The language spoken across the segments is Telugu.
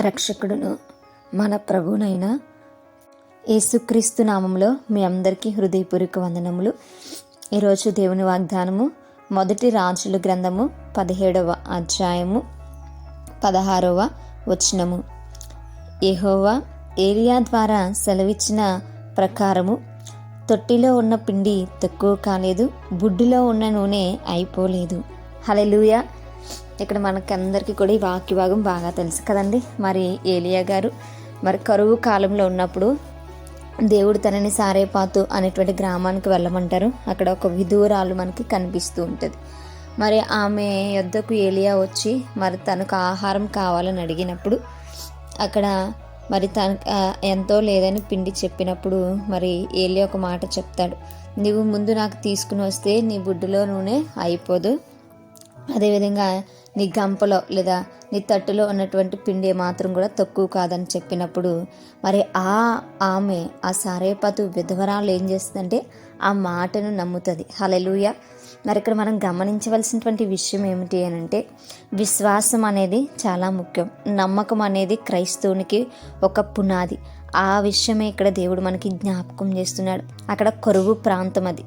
రక్షకుడును. మన ప్రభునైన యేసుక్రీస్తు నామంలో మీ అందరికీ హృదయపూర్వక వందనములు. ఈరోజు దేవుని వాగ్దానము మొదటి రాజుల గ్రంథము పదిహేడవ అధ్యాయము పదహారవ వచనము. యెహోవా ఏరియా ద్వారా సెలవిచ్చిన ప్రకారము తొట్టిలో ఉన్న పిండి తక్కువ కాలేదు బుడ్డిలో ఉన్న నూనె అయిపోలేదు. హలెలూయా ఇక్కడ మనకందరికీ కూడా ఈ వాక్య భాగం బాగా తెలుసు కదండి. మరి ఏలియా గారు మరి కరువు కాలంలో ఉన్నప్పుడు దేవుడు తనని సారేపాతు అనేటువంటి గ్రామానికి వెళ్ళమంటారు. అక్కడ ఒక విధూరాలు మనకి కనిపిస్తూ ఉంటుంది. మరి ఆమె యొద్దకు ఏలియా వచ్చి మరి తనకు ఆహారం కావాలని అడిగినప్పుడు అక్కడ మరి తన ఎంతో లేదని పిండి చెప్పినప్పుడు మరి ఏలియా ఒక మాట చెప్తాడు. నువ్వు ముందు నాకు తీసుకుని వస్తే నీ బుడ్డులో నూనె అయిపోదు. అదేవిధంగా నీ గంపలో లేదా నీ తట్టులో ఉన్నటువంటి పిండి మాత్రం కూడా తక్కువ కాదని చెప్పినప్పుడు మరి ఆ ఆమె ఆ సారేపాతు విధవరాలు ఏం చేస్తుందంటే ఆ మాటను నమ్ముతుంది. హలలుయ మరి ఇక్కడ మనం గమనించవలసినటువంటి విషయం ఏమిటి అని అంటే విశ్వాసం అనేది చాలా ముఖ్యం. నమ్మకం అనేది క్రైస్తవునికి ఒక పునాది. ఆ విషయమే ఇక్కడ దేవుడు మనకి జ్ఞాపకం చేస్తున్నాడు. అక్కడ కరువు ప్రాంతం అది.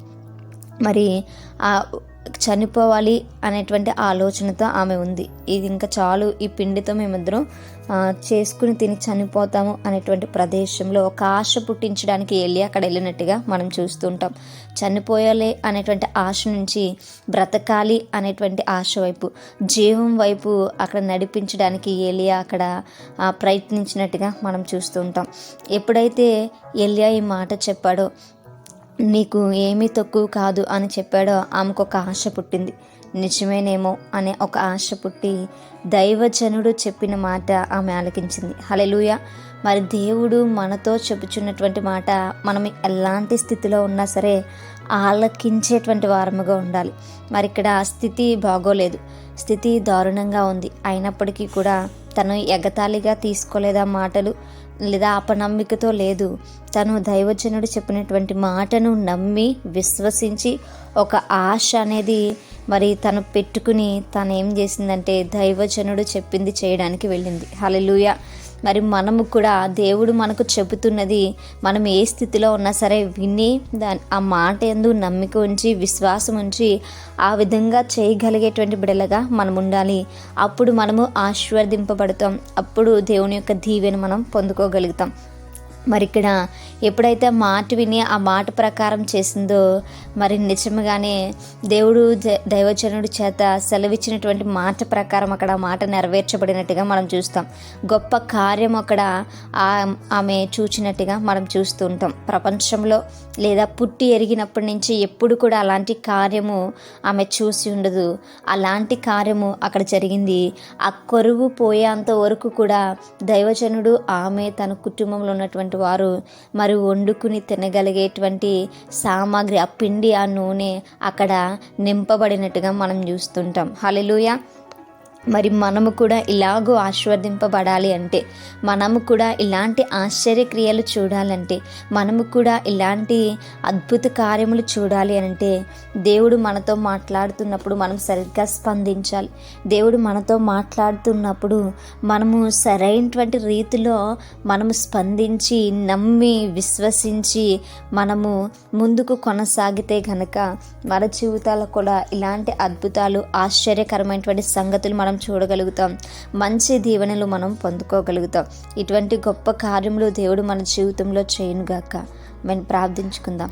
మరి ఆ చనిపోవాలి అనేటువంటి ఆలోచనతో ఆమె ఉంది. ఇది ఇంకా చాలు ఈ పిండితో మేమిద్దరం చేసుకుని తిని చనిపోతాము అనేటువంటి ప్రదేశంలో ఒక ఆశ పుట్టించడానికి వెళ్ళి అక్కడ వెళ్ళినట్టుగా మనం చూస్తుంటాం. చనిపోయాలి అనేటువంటి ఆశ నుంచి బ్రతకాలి అనేటువంటి ఆశ వైపు జీవం వైపు అక్కడ నడిపించడానికి ఏలియా అక్కడ ప్రయత్నించినట్టుగా మనం చూస్తుంటాం. ఎప్పుడైతే ఎలియా ఈ మాట చెప్పాడో నీకు ఏమీ తక్కువ కాదు అని చెప్పాడో ఆమెకు ఒక ఆశ పుట్టింది. నిజమేనేమో అనే ఒక ఆశ పుట్టి దైవజనుడు చెప్పిన మాట ఆమె ఆలకించింది. హలెలుయ మరి దేవుడు మనతో చెప్పుచున్నటువంటి మాట మనం ఎలాంటి స్థితిలో ఉన్నా సరే ఆలకించేటువంటి వారముగా ఉండాలి. మరి ఇక్కడ స్థితి బాగోలేదు. స్థితి దారుణంగా ఉంది. అయినప్పటికీ కూడా తను ఎగతాళిగా తీసుకోలేదా మాటలు? లేదా అపనమ్మికతో లేదు. తను దైవజనుడు చెప్పినటువంటి మాటను నమ్మి విశ్వసించి ఒక ఆశ అనేది మరి తను పెట్టుకుని తను ఏం చేసిందంటే దైవజనుడు చెప్పింది చేయడానికి వెళ్ళింది. హల్లెలూయా. మరి మనము కూడా దేవుడు మనకు చెబుతున్నది మనం ఏ స్థితిలో ఉన్నా సరే విని దాని ఆ మాట ఎందు నమ్మిక ఉంచి విశ్వాసం ఉంచి ఆ విధంగా చేయగలిగేటువంటి బిడలగా మనం ఉండాలి. అప్పుడు మనము ఆశీర్వదింపబడతాం. అప్పుడు దేవుని యొక్క దీవెను మనం పొందుకోగలుగుతాం. మరి ఇక్కడ ఎప్పుడైతే మాట విని ఆ మాట ప్రకారం చేసిందో మరి నిజంగానే దేవుడు జ- దైవజనుడి చేత సెలవిచ్చినటువంటి మాట ప్రకారం అక్కడ ఆ మాట నెరవేర్చబడినట్టుగా మనం చూస్తాం. గొప్ప కార్యం అక్కడ ఆమె చూచినట్టుగా మనం చూస్తూ ఉంటాం. ప్రపంచంలో లేదా పుట్టి ఎరిగినప్పటి నుంచి ఎప్పుడు కూడా అలాంటి కార్యము ఆమె చూసి ఉండదు. అలాంటి కార్యము అక్కడ జరిగింది. ఆ కొరువు పోయేంత వరకు కూడా దైవజనుడు ఆమె తన కుటుంబంలో ఉన్నటువంటి వారు మరి వండుకుని తినగలిగేటువంటి సామాగ్రి ఆ పిండి ఆ నూనె అక్కడ నింపబడినట్టుగా మనం చూస్తుంటాం. హలెలుయా మరి మనము కూడా ఇలాగూ ఆశీర్వదింపబడాలి అంటే మనము కూడా ఇలాంటి ఆశ్చర్యక్రియలు చూడాలంటే మనము కూడా ఇలాంటి అద్భుత కార్యములు చూడాలి అంటే దేవుడు మనతో మాట్లాడుతున్నప్పుడు మనం సరిగ్గా స్పందించాలి. దేవుడు మనతో మాట్లాడుతున్నప్పుడు మనము సరైనటువంటి రీతిలో మనము స్పందించి నమ్మి విశ్వసించి మనము ముందుకు కొనసాగితే కనుక మన జీవితాలు కూడా ఇలాంటి అద్భుతాలు ఆశ్చర్యకరమైనటువంటి సంగతులు మనం చూడగలుగుతాం. మంచి దీవెనలు మనం పొందుకోగలుగుతాం. ఇటువంటి గొప్ప కార్యములు దేవుడు మన జీవితంలో చేయనుగాక. మేము ప్రార్థించుకుందాం.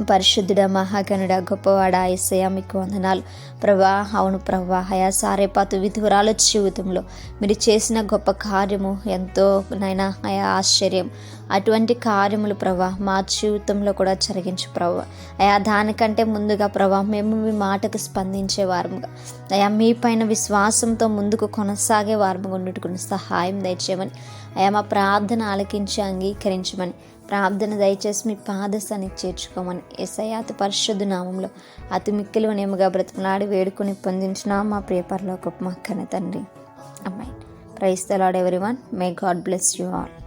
పరిశుద్ధుడ మహాగణుడ గొప్పవాడ ఎస్ఐ మీకు వందనాలు. ప్రభా అవును ప్రభా అయా సారేపాతు విధురాల జీవితంలో మీరు చేసిన గొప్ప కార్యము ఎంతో నైనా అయా ఆశ్చర్యం. అటువంటి కార్యములు ప్రభా మా జీవితంలో కూడా జరిగించు ప్రభా. అయా దానికంటే ముందుగా ప్రభా మేము మీ మాటకు స్పందించేవారముగా అయా మీ పైన విశ్వాసంతో ముందుకు కొనసాగే వారముగా ఉండుకుని సహాయం దయచేయమని. అయా మా ప్రార్థన ఆలకించి అంగీకరించమని. ప్రార్థన దయచేసి మీ పాదశానికి చేర్చుకోమని ఎసయాతి పరిశుద్ధ నామంలో అతి మిక్కిలు నేముగా బ్రతిమలాడి వేడుకొని పొందించిన మా ప్రియపరలో గొప్ప మక్కన తండ్రి. అమ్మాయి price every one may God bless you all.